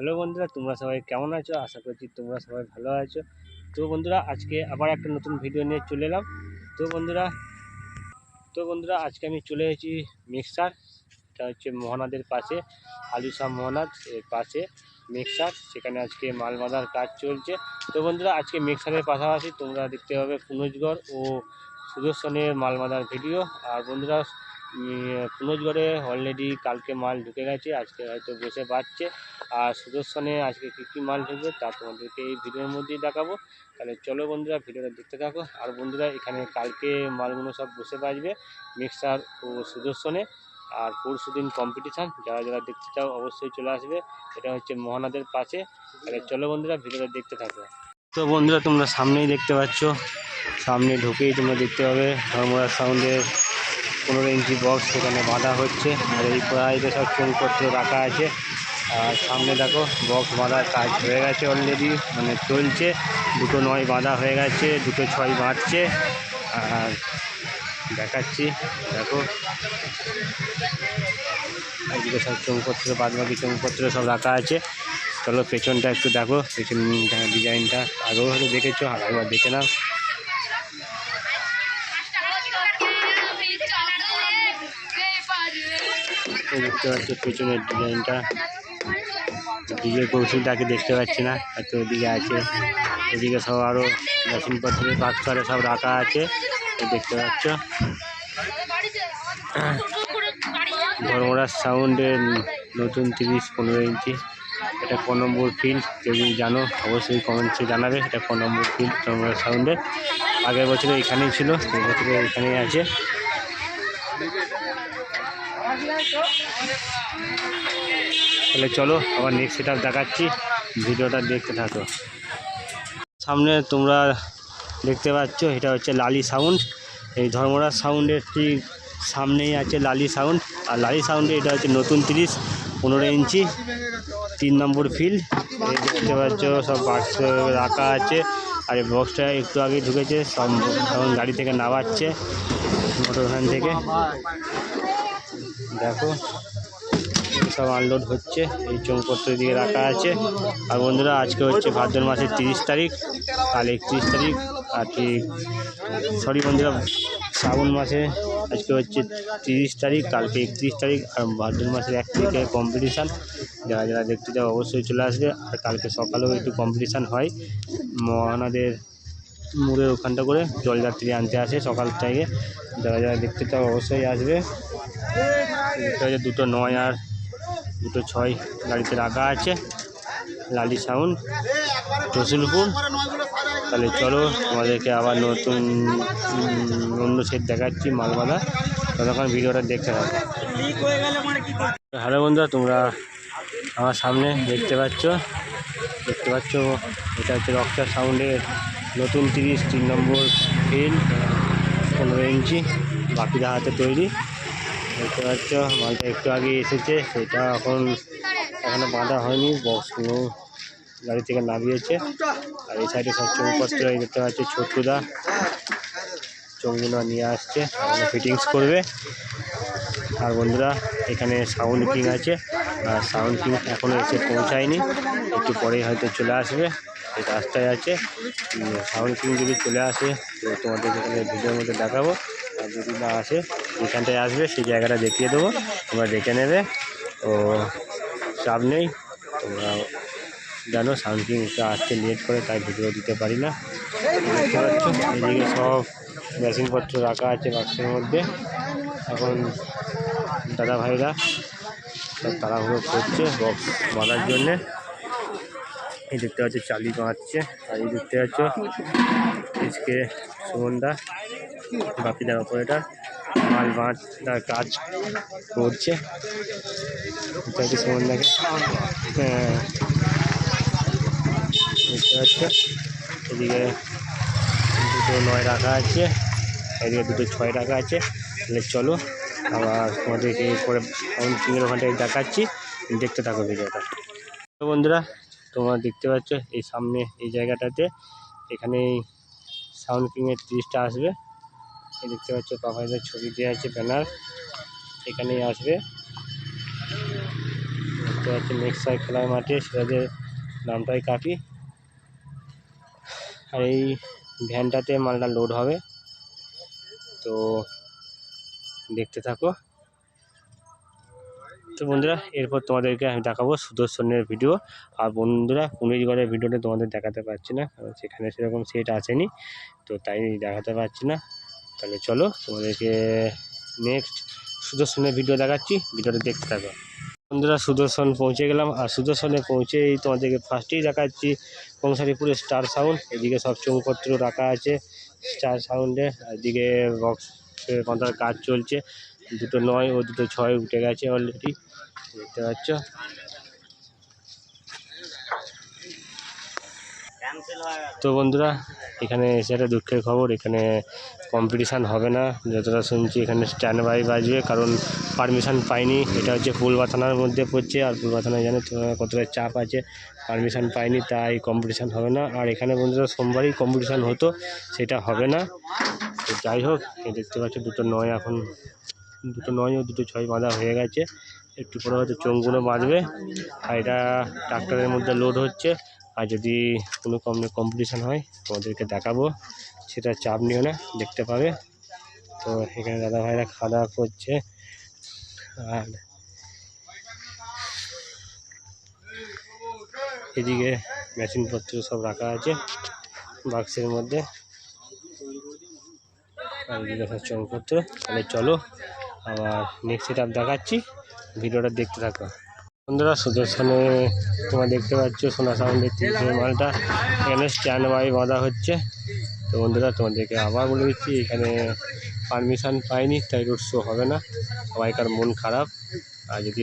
Hello বন্ধুরা, তোমরা সবাই কেমন আছো? আশা করছি তোমরা সবাই ভালো আছো। তো বন্ধুরা, আজকে আবার একটা নতুন ভিডিও নিয়ে চলে এলাম। তো বন্ধুরা তো বন্ধুরা, আজকে আমি চলে এসেছি মিক্সার এটা হচ্ছে মোহনাদের পাশে, আলুসা মহানাদ এর পাশে মিক্সার সেখানে আজকে মাল বাঁধার কাজ চলছে। তো বন্ধুরা, আজকে মিক্সারের পাশাপাশি তোমরা দেখতে পাবে পুনজগড় ও সুদর্শনের মাল বাঁধার ভিডিও আর বন্ধুরা পুনজগড়ে অলরেডি কালকে মাল ঢুকে গেছে, আজকে হয়তো বসে বাড়ছে আর সুদর্শনে আজকে কী কী মাল ঢুকবে তা তোমাদেরকে এই ভিডিওর মধ্যেই দেখাবো। তাহলে চলো বন্ধুরা, ভিডিওটা দেখতে থাকো। আর বন্ধুরা, এখানে কালকে মালগুলো সব বসে বাজবে, মিক্সার ও সুদর্শনে। আর পরশু দিন কম্পিটিশান যারা যারা দেখতে চাও অবশ্যই চলে আসবে। এটা হচ্ছে মহানাদের পাশে। তাহলে চলো বন্ধুরা, ভিডিওটা দেখতে থাকো। তো বন্ধুরা, তোমরা সামনেই দেখতে পাচ্ছ। সামনে ঢুকেই তোমরা দেখতে পাবে ধর্মরাজ সাউন্ডের পনেরো ইঞ্চি বক্স সেখানে বাঁধা হচ্ছে। আর এই প্রাইতে সব চৌপত্র রাখা আছে। আর সামনে দেখো বক্স বাঁধার কাজ হয়ে গেছে অলরেডি মানে চলছে। দুটো নয় বাঁধা হয়ে গেছে, দুটো ছয় বাঁধছে। আর দেখাচ্ছি, দেখো। এইদিকে সব চৌপত্র বাদ বাকি সব রাখা আছে। চলো পেছনটা একটু দেখো, পেছন, ডিজাইনটা আগেও হয়তো দেখেছ, আর একবার দেখে নাও। দেখতে পাচ্ছ পেছনের ডিজাইনটা। ডিজে কৌশলটাকে দেখতে পাচ্ছি না হয়তো ওদিকে আছে। এদিকে সব আরও মেশিনপত্রের বাক্সারে সব রাখা আছে দেখতে পাচ্ছ। ধর্মরাজ সাউন্ডের নতুন তিরিশ পনেরো ইঞ্চি। এটা ক নম্বর ফিল্ড যদি জানো, অবশ্যই কমেন্টসে জানাবে, এটা ক নম্বর ফিল্ড ধর্মরাজ সাউন্ডের আগের বছরে এখানেই ছিল এই বছরে এখানেই আছে। তাহলে চলো, আবার নেক্সট সেট দেখাচ্ছি। ভিডিওটা দেখতে থাকো। সামনে তোমরা দেখতে পাচ্ছ, এটা হচ্ছে লালি সাউন্ড এই ধর্মরাজ সাউন্ডের ঠিক সামনেই আছে লালি সাউন্ড আর লালি সাউন্ডে এটা হচ্ছে নতুন তিরিশ, পনেরো ইঞ্চি, তিন নম্বর ফিল্ড এই দেখতে পাচ্ছ, সব বাক্স রাখা আছে। আর এই বক্সটা একটু আগে ঢুকেছে, সব এখন গাড়ি থেকে নামাচ্ছে মোটর ভ্যান থেকে। দেখো। সব আনলোড হচ্ছে, এই চৌপত্র দিয়ে রাখা আছে। আর বন্ধুরা, আজকে হচ্ছে ভাদ্র মাসের তিরিশ তারিখ, কাল একত্রিশ তারিখ, আর ঠিক সরি বন্ধুরা, শ্রাবণ মাসে আজকে হচ্ছে তিরিশ তারিখ, কালকে একত্রিশ তারিখ, আর ভাদ্র মাসের এক তারিখে কম্পিটিশান যারা যারা দেখতে চাও অবশ্যই চলে আসবে, আর কালকে সকালেও একটু কম্পিটিশান হয়। মহানাদের মুড়ের ওখানটা করে জলযাত্রী আনতে আসে সকাল থেকে। যারা যারা দেখতে চাও অবশ্যই আসবে। দুটো নয় আর দুটো ছয় গাড়িতে রাখা আছে, লালি সাউন্ড, রসুলপুর। তাহলে চলো তোমাদেরকে আবার নতুন অন্য সেট দেখাচ্ছি মালবালা ততক্ষণ ভিডিওটা দেখতে থাকো। হ্যালো বন্ধুরা, তোমরা আমার সামনে দেখতে পাচ্ছ। দেখতে পাচ্ছ, এটা হচ্ছে রক্সা সাউন্ডের নতুন তিরিশ, তিন নম্বর ফিল পনেরো ইঞ্চি বাকিরা হাতে তৈরি। দেখতে পাচ্ছ, মালটা একটু আগে এসেছে, সেটা এখন এখানে বাঁধা হয়নি বক্সগুলো গাড়ি থেকে নামিয়েছে। আর এই সাইডে সব চৌপত্র দেখতে পাচ্ছি ছোটুদা। চৌগুলো নিয়ে আসছে ফিটিংস করবে। আর বন্ধুরা, এখানে সাউন্ড কিং আছে, আর সাউন্ড কিং এখনও এসে পৌঁছায়নি। একটু পরেই হয়তো চলে আসবে এই রাস্তায় আছে। সাউন্ড কিং যদি চলে আসে, তো তোমাদের এখানে ভিডিওর মধ্যে দেখাবো। আর যদি না আসে যেখানটায় আসবে, সেই জায়গাটা দেখিয়ে দেবো। তোমরা দেখে নেবে। তো চাপ নেই। তোমরা জানো একটু আসতে লেট করে, তাই ভিডিও দিতে পারি না। এদিকে সব মেশিনপত্র রাখা আছে বাক্সের মধ্যে। এখন দাদা ভাইরা সব তাড়াহুড়ো করছে বক্স বাঁধার জন্যে। এই দেখতে পাচ্ছ, চালি বাঁধছে। আর এই দেখতে পাচ্ছ, আজকে সুমনদা বাপিদার অপারেটার মাল বাঁধার কাজ করছে। হ্যাঁ দেখতে পাচ্ছ এদিকে দুটো নয় রাখা আছে। এদিকে দুটো ছয় রাখা আছে। তাহলে চলো, আবার তোমাদেরকে পরে কিংয়ের ওখানটায় দেখাচ্ছি। দেখতে থাকো ভিডিওটা। তো বন্ধুরা, তোমরা দেখতে পাচ্ছ এই সামনে এই জায়গাটাতে। এখানে সাউন্ড কিংয়ের ত্রিশটা আসবে। দেখতে পাচ্ছ পাপাইদের ছবি দেওয়া আছে ব্যানার। এখানেই আসবে। দেখতে পাচ্ছি, নেক্সট খেলার মাঠে সেটাদের নামটাই কাপি আর এই ভ্যানটাতে মালটা লোড হবে। তো দেখতে থাকো। তো বন্ধুরা, এরপর তোমাদেরকে আমি দেখাবো সুদর্শনের ভিডিও। আর বন্ধুরা পুনেশগড়ের ভিডিওটা তোমাদের দেখাতে পারছি না, কারণ সেখানে সেরকম সেট আসেনি। তো তাই দেখাতে পারছি না। তাহলে চলো তোমাদেরকে নেক্সট সুদর্শনের ভিডিও দেখাচ্ছি ভিডিওটা দেখতে থাকো। বন্ধুরা, সুদর্শন পৌঁছে গেলাম, আর সুদর্শনে পৌঁছেই তোমাদেরকে ফার্স্টেই দেখাচ্ছি, কংসারিপুরে স্টার সাউন্ড এদিকে সব চৌপত্র রাখা আছে স্টার সাউন্ডে এদিকে বক্স কন্টার কাজ চলছে, দুটো নয় ও দুটো ছয় উঠে গেছে অলরেডি দেখতে পাচ্ছ। তো বন্ধুরা এখানে এসে একটা দুঃখের খবর, এখানে কম্পিটিশান হবে না। যতটা শুনছি এখানে স্ট্যান্ড বাই বাজবে, কারণ পারমিশন পাইনি। এটা হচ্ছে ফুলবা থানার মধ্যে পড়ছে, আর ফুলবা থানায় জানো কতটা চাপ আছে। পারমিশান পাইনি, তাই কম্পিটিশান হবে না। আর এখানে বন্ধুরা, সোমবারই কম্পিটিশান হতো, সেটা হবে না। তো যাই হোক দেখতে পাচ্ছ দুটো নয় এখন। দুটো নয় ও দুটো ছয় বাঁধা হয়ে গেছে। একটু পরে হয়তো চোঙগুলো বাঁধবে। আর এটা ট্রাক্টরের মধ্যে লোড হচ্ছে। আর যদি কোনো কম কম্পিটিশান হয়, তোমাদেরকে দেখাবো। সেটা চাপ নিও না, দেখতে পাবে। তো এখানে দাদা ভাইরা খাওয়া দাওয়া করছে। আর এদিকে মেশিনপত্র সব রাখা আছে বাক্সের মধ্যে। আর এদিকে তাহলে চলো, আবার নেক্সট সেট দেখাচ্ছি। ভিডিওটা দেখতে থাকো। বন্ধুরা, সুদর্শনে তোমরা দেখতে পাচ্ছ সোনা সাউন্ডের তিনশো মালটা। এখানে স্ট্যান্ড বাই বাঁধা হচ্ছে। তো বন্ধুরা, তোমাদেরকে আবার বলে দিচ্ছি, এখানে পারমিশন পাইনি, তাই রোড শো হবে না। সবাইকার মন খারাপ। আর যদি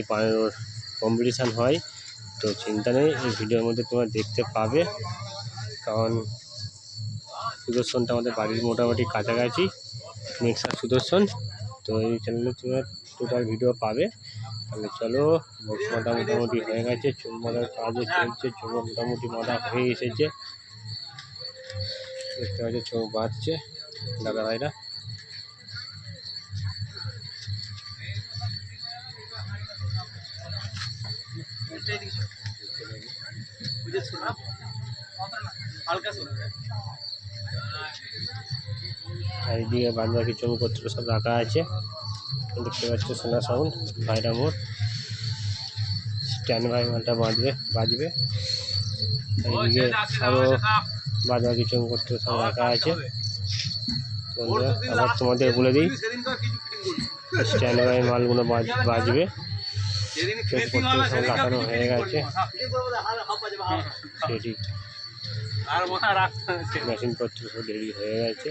কম্পিটিশান হয়, তো চিন্তা নেই, এই ভিডিওর মধ্যে তোমরা দেখতে পাবে। কারণ সুদর্শনটা আমাদের বাড়ির মোটামুটি কাছাকাছি। নেক্সা সুদর্শন, তো এই চ্যানেলে তোমরা টোটাল ভিডিও পাবে। তাহলে চলো বক্স মোটামুটি হয়ে গেছে চুল মাথার কাজও চলছে চুল মোটামুটি মাথা হয়ে এসেছে। দেখতে পাচ্ছি চোখ বাঁধছে, দাদা ভাইরা। আর এদিকে বাদ বাকি চৌপত্র সব রাখা আছে। দেখতে পাচ্ছ সোনা সাউন্ড ভাইরা মোড়। স্ট্যান্ড বাই মালটা বাঁধবে বাজবে। আর এদিকে আরও বাদ বাকি সব রাখা আছে। বন্ধুরা আবার তোমাদের বলে দিই স্ট্যান্ড বাই মালগুলো বাজ- বাজবে। লাগানো হয়ে গেছে। সেটি মেশিনপত্র সব রেডি হয়ে গেছে।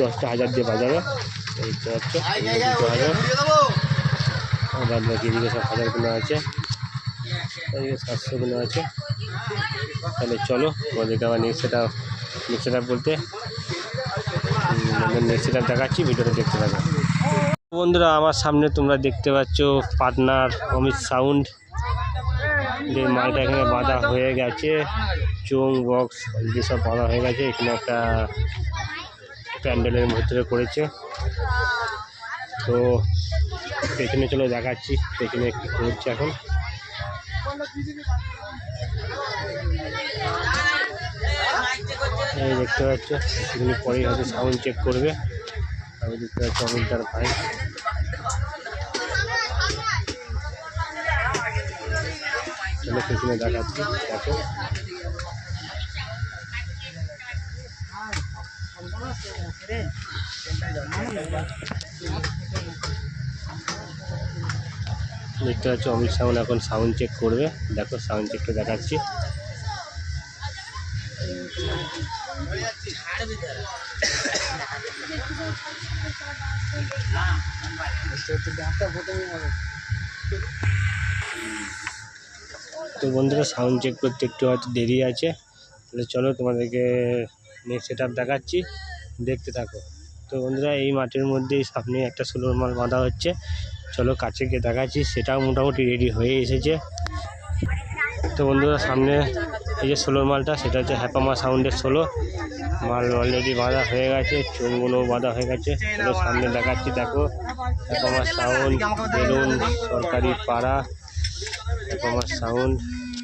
দশটা হাজার দিয়ে বাজাবে। দেখতে পাচ্ছ বাদ বাকি এদিকে সব হাজারগুলো আছে। এদিকে সাতশোগুলো আছে। তাহলে চলো তোমাদেরকে আবার নেক্সট সেটা নেক্সট সেটা বলতে নেক্সট সেটা দেখাচ্ছি ভিডিওটা দেখতে থাকো। বন্ধুরা, আমার সামনে তোমরা দেখতে পাচ্ছ পার্টনার অমিত সাউন্ড। যে মালটা এখানে বাঁধা হয়ে গেছে চোং বক্স অলরেডি সব বাঁধা হয়ে গেছে, এখানে একটা প্যান্ডেলের ভিতরে করেছে তো পেছনে চলে দেখাচ্ছি, পেছনে কি করছে এখন। দেখতে পাচ্ছ পরেই হয়তো সাউন্ড চেক করবে। আমি দেখতে পাচ্ছি অমিত ভাই দেখাচ্ছি, দেখো। দেখতে পাচ্ছ, অমিত সাউন্ড এখন সাউন্ড চেক করবে। দেখো সাউন্ড চেকটা দেখাচ্ছি। তো বন্ধুরা সাউন্ড চেক করতে একটু হয়তো দেরি আছে। তাহলে চলো তোমাদেরকে নেক্সট সেট দেখাচ্ছি। দেখতে থাকো। তো বন্ধুরা, এই মাঠের মধ্যেই সামনে একটা সোলোর মাল বাঁধা হচ্ছে। চলো কাছে গিয়ে দেখাচ্ছি। সেটাও মোটামুটি রেডি হয়ে এসেছে। তো বন্ধুরা, সামনে এই যে ষোলোর মালটা সেটা হচ্ছে হ্যাপামা সাউন্ডের ষোলো। মাল অলরেডি বাঁধা হয়ে গেছে চুনগুলো বাঁধা হয়ে গেছে। চলো সামনে দেখাচ্ছি দেখো। হ্যাপামা সাউন্ড বেলুন সরকারি পাড়া হ্যাপামা সাউন্ড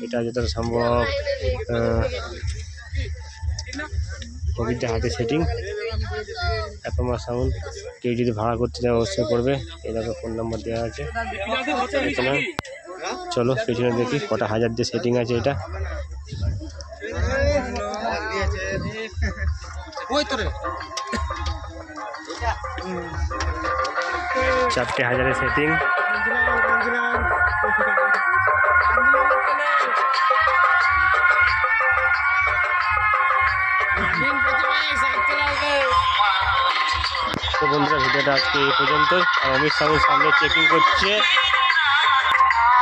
এটা যত সম্ভব কোভিডের হাতে সেটিং হ্যাপামা সাউন্ড কেউ যদি ভাড়া করতে চায় অবশ্যই করবে। এই দেখো ফোন নাম্বার দেওয়া আছে। চলো পেছনে দেখি কটা হাজার দিয়ে সেটিং আছে এটা। চারটে হাজারের সেটিং তো বন্ধুরা ভিডিওটা আজকে এই পর্যন্ত আর অমিত সামনে চেকিং করছে।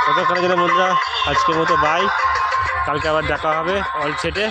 ততক্ষণে জন্য বন্ধুরা আজকের মতো বাই কালকে আবার দেখা হবে অল সেটে